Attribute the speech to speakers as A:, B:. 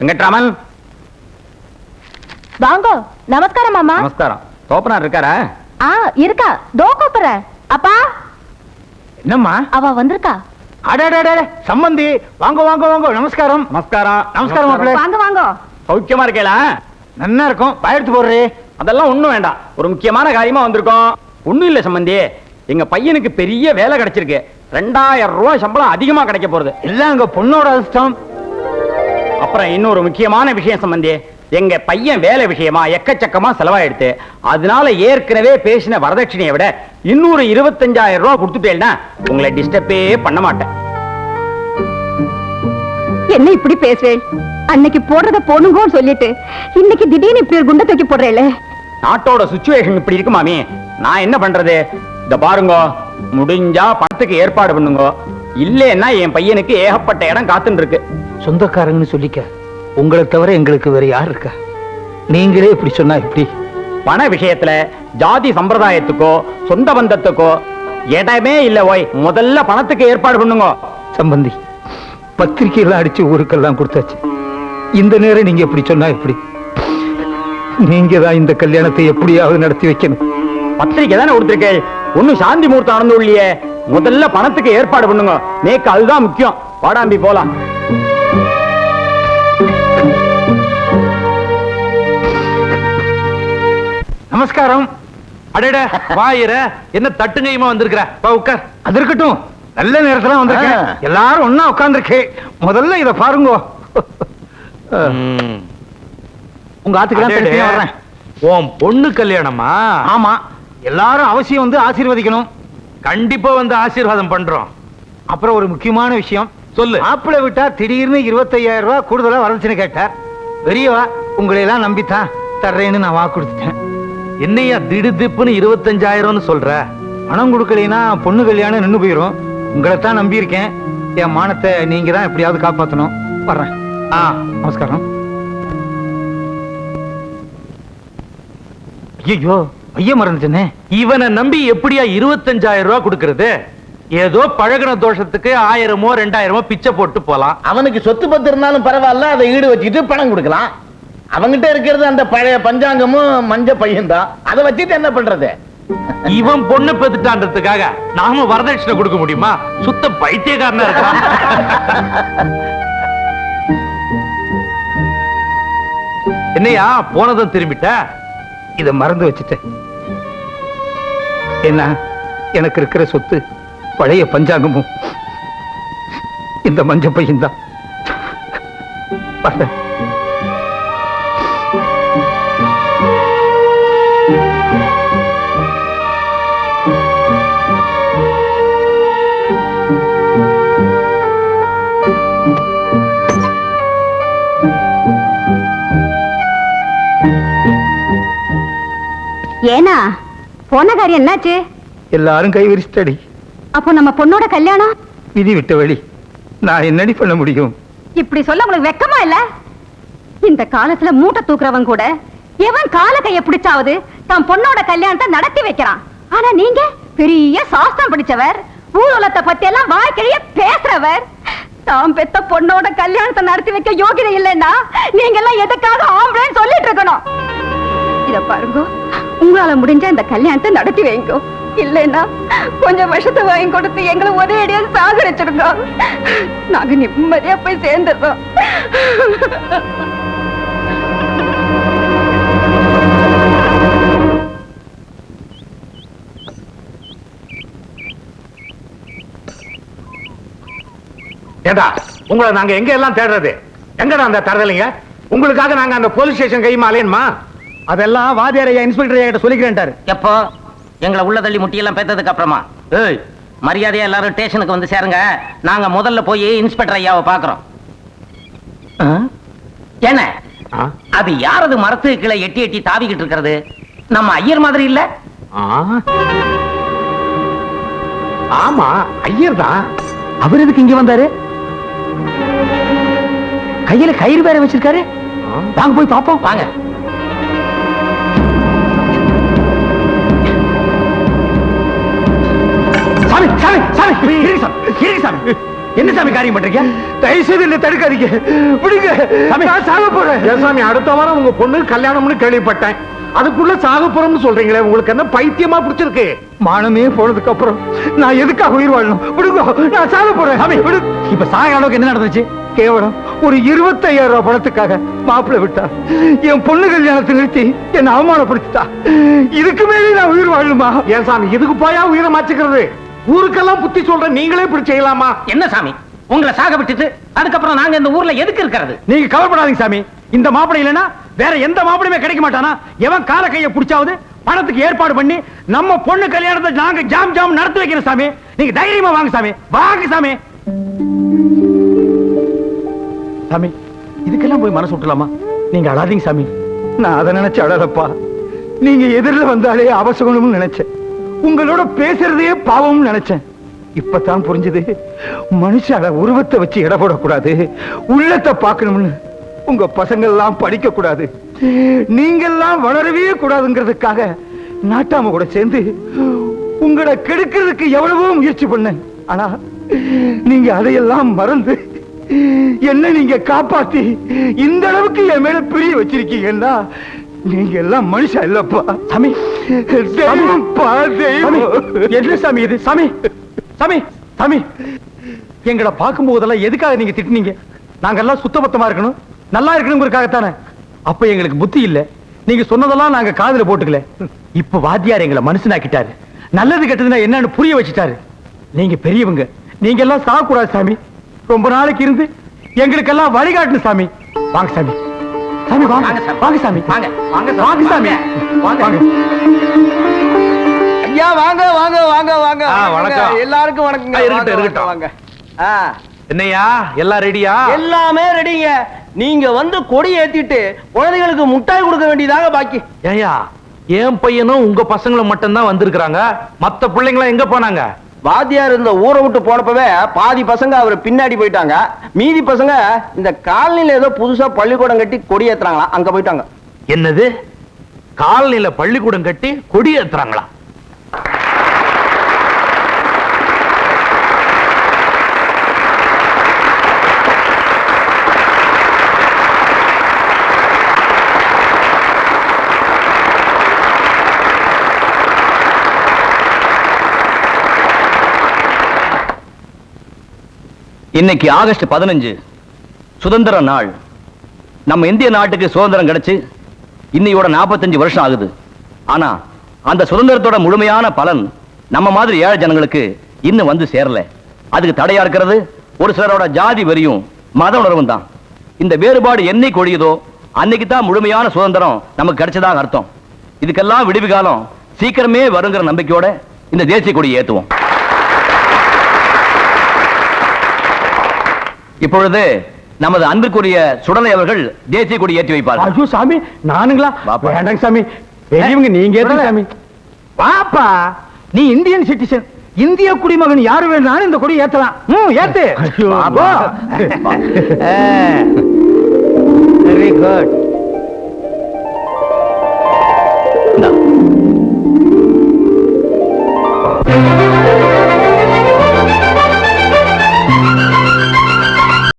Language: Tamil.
A: வெங்கட்ராமன்?
B: வாங்கோ நமஸ்காரம் மாமா.
A: நமஸ்காரம். தோப்பனார் இருக்காரா?
B: ஆ இருக்கா. தோ கூப்பிடுறேன் அப்பா.
C: என்னம்மா?
B: அவ வந்திருக்கா.
C: அடடட சம்பந்தி வாங்க வாங்க வாங்க. நமஸ்காரம்.
A: நமஸ்காரம்.
C: நமஸ்காரம் மாப்பிள்ளை.
B: வாங்க வாங்க.
A: சௌக்கியமா இருக்கேளா?
C: நன்னா இருக்கும். பயெடுத்து போடுறே.
A: அதெல்லாம் ஒண்ணும் வேண்டாம். ஒரு முக்கியமான காரியமா வந்திருக்கோம். ஒண்ணும் இல்ல சம்பந்தி. எங்க பையனுக்கு பெரிய வேலை கிடைச்சிருக்கு. ரெண்டாயிரம் ரூபாய் சம்பளம் அதிகமா கிடைக்க போறது.
C: எல்லாம் அங்க பொண்ணோட அதிர்ஷ்டம்.
A: அப்புறம் இன்னொரு முக்கியமான விஷயம் சம்பந்தி எங்க பையன் வேலை விஷயமா எக்கச்சக்கமா செலவாயிடுத்து அதனால ஏற்கனவே பேசின வரதட்சணையை விட இன்னொரு இருபத்தஞ்சாயிரம் ரூபாய் கொடுத்துட்டேன்னா உங்களை டிஸ்டர்பே பண்ண மாட்டேன்.
B: என்ன இப்படி பேசுறேன் அன்னைக்கு போடுறத போனுங்கன்னு சொல்லிட்டு இன்னைக்கு திடீர்னு இப்படி ஒரு குண்டை தூக்கி போடுறேல
A: நாட்டோட சுச்சுவேஷன் இப்படி இருக்கு மாமி. நான் என்ன பண்றது? இந்த பாருங்க முடிஞ்சா பணத்துக்கு ஏற்பாடு பண்ணுங்க. இல்லைன்னா என் பையனுக்கு ஏகப்பட்ட இடம் காத்துன்னு இருக்கு.
C: சொந்தக்காரங்கன்னு சொல்லிக்க. உங்களை தவிர எங்களுக்கு வேற யார் இருக்கா? நீங்களே இப்படி சொன்னா இப்படி
A: பண விஷயத்துல ஜாதி சம்பிரதாயத்துக்கோ சொந்த பந்தத்துக்கோ இடமே இல்ல ஓய். முதல்ல பணத்துக்கு ஏற்பாடு பண்ணுங்க.
C: சம்பந்தி பத்திரிக்கையெல்லாம் அடிச்சு ஊருக்கெல்லாம் கொடுத்தாச்சு. இந்த நேரம் நீங்க இப்படி சொன்னா இப்படி நீங்க தான் இந்த கல்யாணத்தை எப்படியாவது நடத்தி வைக்கணும்.
A: பத்திரிக்கை தானே கொடுத்துருக்கேன் ஒண்ணும் சாந்தி முகூர்த்தம் நடந்து இல்லையே முதல்ல பணத்துக்கு ஏற்பாடு பண்ணுங்க. நேக்கு அதுதான் முக்கியம். வாடாம்பி போலாம்.
C: நமஸ்காரம்.
D: அடட வாயிர என்ன தட்டுங்கையுமா வந்திருக்கிற? வா உட்கார்.
C: அது இருக்கட்டும். நல்ல நேரத்துல வந்திருக்கேன். எல்லாரும் ஒண்ணா உட்கார்ந்துருக்கே. முதல்ல இத பாருங்க. உங்க ஆத்துக்கு
D: உன் பொண்ணு கல்யாணமா?
C: ஆமா. எல்லாரும் அவசியம் வந்து ஆசீர்வதிக்கணும்.
D: கண்டிப்பா வந்து ஆசீர்வாதம் பண்றோம்.
C: அப்புறம் ஒரு முக்கியமான விஷயம்.
D: சொல்லு.
C: மாப்பிள்ளை விட்டா திடீர்னு இருபத்தையாயிரம் ரூபாய் கூடுதலா வரச்சுன்னு கேட்டார். பெரியவா உங்களை எல்லாம் நம்பித்தான் தர்றேன்னு நான் வாக்கு கொடுத்துட்டேன்
D: என்னையா திடுதிப்புன்னு இருபத்தஞ்சாயிரம்னு சொல்ற?
C: பணம் கொடுக்கலைன்னா பொண்ணு கல்யாணம் நின்னு போயிரும். உங்களை தான் நம்பி இருக்கேன் என் மானத்தை நீங்க தான் எப்படியாவது காப்பாற்றணும் வர்றேன்.
D: ஆ
C: நமஸ்காரம். ஐயோ ஐயா மறந்துட்டேனே.
D: இவனை நம்பி எப்படியா இருபத்தஞ்சாயிரம் ரூபாய் கொடுக்கறது? ஏதோ பழகுன தோஷத்துக்கு ஆயிரமோ ரெண்டாயிரமோ பிச்சை போட்டு போலாம்.
E: அவனுக்கு சொத்து பத்து இருந்தாலும் பரவாயில்ல அதை ஈடு வச்சுட்டு பணம் கொடுக்கலாம். அவங்கிட்ட இருக்கிறது அந்த பழைய பஞ்சாங்கமும் மஞ்ச பையன் தான் அதை வச்சுட்டு என்ன பண்றது?
D: இவன் பொண்ணு பெத்துட்டான்றதுக்காக நாம வரதட்சணை கொடுக்க முடியுமா? சுத்த பைத்தியக்காரனா இருக்கான். என்னையா போனதும் திரும்பிட்ட?
C: இத மறந்து வச்சுட்டேன். என்ன எனக்கு இருக்கிற சொத்து பழைய பஞ்சாங்கமும் இந்த மஞ்ச பையன் தான்
B: ஏனா போன காரியம் என்னாச்சு?
C: எல்லாரும் கை விரிச்சிட்டடி.
B: அப்போ நம்ம பொண்ணோட கல்யாணம்?
C: விதி விட்ட வழி. நான் என்னடி பண்ண முடியும்?
B: இப்படி சொல்ல உங்களுக்கு வெக்கமா இல்ல? இந்த காலத்துல மூட்டை தூக்குறவன் கூட எவன் கால கைய பிடிச்சாவது தன் பொண்ணோட கல்யாணத்தை நடத்தி வைக்கிறான். ஆனா நீங்க பெரிய சாஸ்திரம் படிச்சவர் ஊர்வலத்தை பத்தி எல்லாம் வாழ்க்கைய பேசுறவர். தாம் பெத்த பொண்ணோட கல்யாணத்தை நடத்தி வைக்க யோகிதை இல்லைன்னா நீங்க எல்லாம் எதுக்காக ஆம்பளைன்னு சொல்லிட்டு இருக்கணும். இத பாருங்க. உங்களால முடிஞ்ச இந்த கல்யாணத்தை நடத்தி வைங்க. இல்லைன்னா கொஞ்சம் வருஷத்தை வாங்கி கொடுத்து எங்களை ஒரே அடியா சாகரிச்சிருங்க நாங்க நிம்மதியா போய் சேர்ந்துடுறோம்.
D: ஏதா உங்களை நாங்க எங்க எல்லாம் தேடுறது? எங்கடா அந்த தரதலைங்க? உங்களுக்காக நாங்க அந்த போலீஸ் ஸ்டேஷன் கையுமா அலையணுமா
C: அதெல்லாம் வாத்தியார் ஐயா இன்ஸ்பெக்டர் ஐயா கிட்ட சொல்லிக்கிறேன்ட்டாரு.
F: எப்போ? எங்களை உள்ள தள்ளி முட்டியெல்லாம் பேத்ததுக்கு அப்புறமா. ஏய் மரியாதையா எல்லாரும் ஸ்டேஷனுக்கு வந்து சேருங்க. நாங்க முதல்ல போய் இன்ஸ்பெக்டர் ஐயாவை பாக்குறோம் என்ன? அது யாரது மரத்து கீழே எட்டி எட்டி தாவிக்கிட்டு இருக்கிறது? நம்ம ஐயர் மாதிரி இல்ல?
D: ஆமா ஐயர் தான்.
C: அவர் எதுக்கு இங்க வந்தாரு? கையில கயிறு வேற வச்சிருக்காரு. வாங்க போய் பாப்போம்
F: வாங்க.
G: என்ன சாமி காரியம் பண்றீங்க?
C: தயவு செய்து என்ன தடுக்காதீங்க. விடுங்க. நான் சாக போறேன்
H: ஏசாமி அடுத்த வாரம் உங்க பொண்ணு கல்யாணம்னு கேள்விப்பட்டேன். அதுக்குள்ள சாகப்புறம்னு சொல்றீங்களே உங்களுக்கு என்ன பைத்தியமா பிடிச்சிருக்கு?
C: மானமே போனதுக்கு அப்புறம் நான் எதுக்காக உயிர் வாழணும்? விடுங்க நான் சாக போறேன்
G: சாமி
C: விடு.
G: இப்ப சாகிற அளவுக்கு என்ன நடந்துச்சு?
C: கேவலம் ஒரு இருபத்தையாயிரம் ரூபாய் பணத்துக்காக மாப்பிள்ளை விட்டா என் பொண்ணு கல்யாணத்தை நிறுத்தி என்ன அவமானப்படுத்திட்டா. இதுக்கு மேலே நான் உயிர் வாழணுமா?
H: ஏசாமி இதுக்கு போயா உயிரை மாச்சுக்கிறது? ஊருக்கெல்லாம் புத்தி சொல்ற நீங்களே இப்படி செய்யலாமா?
F: என்ன சாமி? உங்களை சாக விட்டுட்டு அதுக்கப்புறம் நாங்க இந்த ஊர்ல எதுக்கு இருக்கிறது?
G: நீங்க கவலைப்படாதீங்க சாமி. இந்த மாப்பிளை இல்லைன்னா வேற எந்த மாப்பிளையுமே கிடைக்க மாட்டானா? எவன் கால கையை பிடிச்சாவது பணத்துக்கு ஏற்பாடு பண்ணி நம்ம பொண்ணு கல்யாணத்தை நாங்க ஜாம் ஜாம் நடத்தி வைக்கிறோம் சாமி. நீங்க தைரியமா வாங்க சாமி. வாங்க சாமி. சாமி இதுக்கெல்லாம் போய் மனசு விட்டுலாமா நீங்க அழாதீங்க சாமி.
C: நான் அதை நினைச்சு அழறப்பா நீங்க எதிரில் வந்தாலே அவசகணும்னு நினைச்சேன். உங்களோட பேசுறதே பாவம் நினைச்சேன். இப்பதான் புரிஞ்சது. மனுஷால உருவத்தை வச்சு இடப்படக்கூடாது உள்ளத்தை பார்க்கணும்னு உங்க பசங்க எல்லாம் படிக்க கூடாது நீங்கெல்லாம் வளரவே கூடாதுங்கிறதுக்காக நாட்டாம கூட சேர்ந்து உங்களை கெடுக்கிறதுக்கு எவ்வளவோ முயற்சி பண்ணேன். ஆனா நீங்க அதையெல்லாம் மறந்து என்ன நீங்க காப்பாத்தி இந்த அளவுக்கு என் மேல பிரிய வச்சிருக்கீங்கன்னா நீங்க எல்லாம் மனுஷா இல்லப்பா.
G: சாமி.
C: தெய்வம்ப்பா, தெய்வம்.
G: என்ன சாமி இது? சாமி. சாமி. சாமி. எங்களை பார்க்கும் போதெல்லாம் எதுக்காக நீங்க திட்டுனீங்க? நாங்கெல்லாம் சுத்தபத்தமா இருக்கணும். நல்லா இருக்கணுங்கிறதுக்காகத்தானே? அப்ப எங்களுக்கு புத்தி இல்ல. நீங்க சொன்னதெல்லாம் நாங்க காதுல போட்டுக்கல. இப்ப வாத்தியார் எங்களை மனுஷனாக்கிட்டாரு. நல்லது கெட்டதுன்னா என்னன்னு புரிய வச்சுட்டாரு. நீங்க பெரியவங்க. நீங்க எல்லாம் சாகக்கூடாது சாமி. ரொம்ப நாளைக்கு இருந்து எங்களுக்கெல்லாம் வழிகாட்டணும் சாமி. வாங்க சாமி. சாமி வாங்க.
F: வாங்க சாமி.
G: வாங்க சாமி.
F: வாங்க.
G: வாங்க வாங்க சாமி. வாங்க. வாங்க.
I: ஐயா வாங்க வாங்க வாங்க வாங்க.
D: வணக்கம்.
I: எல்லாருக்கும் வணக்கங்க.
D: ஆ, இருக்கட்டும்,
I: வாங்க,
D: இருக்கட்டும்.
I: வாங்க ஆ,
D: என்னையா எல்லாம் ரெடியா?
I: எல்லாமே ரெடிங்க. நீங்க வந்து கொடி ஏத்திட்டு குழந்தைகளுக்கு முட்டாய் கொடுக்க வேண்டியதாங்க பாக்கி.
D: ஏயா என் பையனும் உங்க பசங்களும் மட்டும்தான் வந்திருக்கிறாங்க. மத்த பிள்ளைங்களாம் எங்க போனாங்க?
I: வாத்தியார் இந்த ஊரை விட்டு போனப்பவே பாதி பசங்க அவர் பின்னாடி போயிட்டாங்க. மீதி பசங்க இந்த காலனில ஏதோ புதுசா பள்ளிக்கூடம் கட்டி கொடி ஏத்துறாங்களா அங்க போயிட்டாங்க.
D: என்னது? காலனில பள்ளிக்கூடம் கட்டி கொடி ஏத்துறாங்களா?
J: இன்னைக்கு ஆகஸ்ட் பதினஞ்சு சுதந்திர நாள். நம்ம இந்திய நாட்டுக்கு சுதந்திரம் கிடைச்சு இன்னையோட 45 வருஷம் ஆகுது. ஆனா அந்த சுதந்திரத்தோட முழுமையான பலன் நம்ம மாதிரி ஏழை ஜனங்களுக்கு இன்னும் வந்து சேரல. அதுக்கு தடையா இருக்கிறது ஒரு சிலரோட ஜாதி வெறியும் மத உணர்வும் தான். இந்த வேறுபாடு என்னைக்கு கொழியுதோ அன்னைக்கு தான் முழுமையான சுதந்திரம் நமக்கு கிடைச்சதாக அர்த்தம். இதுக்கெல்லாம் விடுவி காலம் சீக்கிரமே வருங்கிற நம்பிக்கையோட இந்த தேசிய கொடியை ஏற்றுவோம் இப்பொழுது நமது அன்பிற்குரிய சுடலை அவர்கள் தேசிய கொடி ஏற்றி வைப்பார்கள்.
G: ஐயோ சாமி நானுங்களா. வேண்டாங்க சாமி. பெரியவங்க நீங்க ஏத்துங்க சாமி.
C: பாப்பா நீ இந்தியன் சிட்டிசன். இந்திய குடிமகன் யாரு வேணாலும் இந்த கொடி ஏத்தலாம். ம் ஏத்து. Very good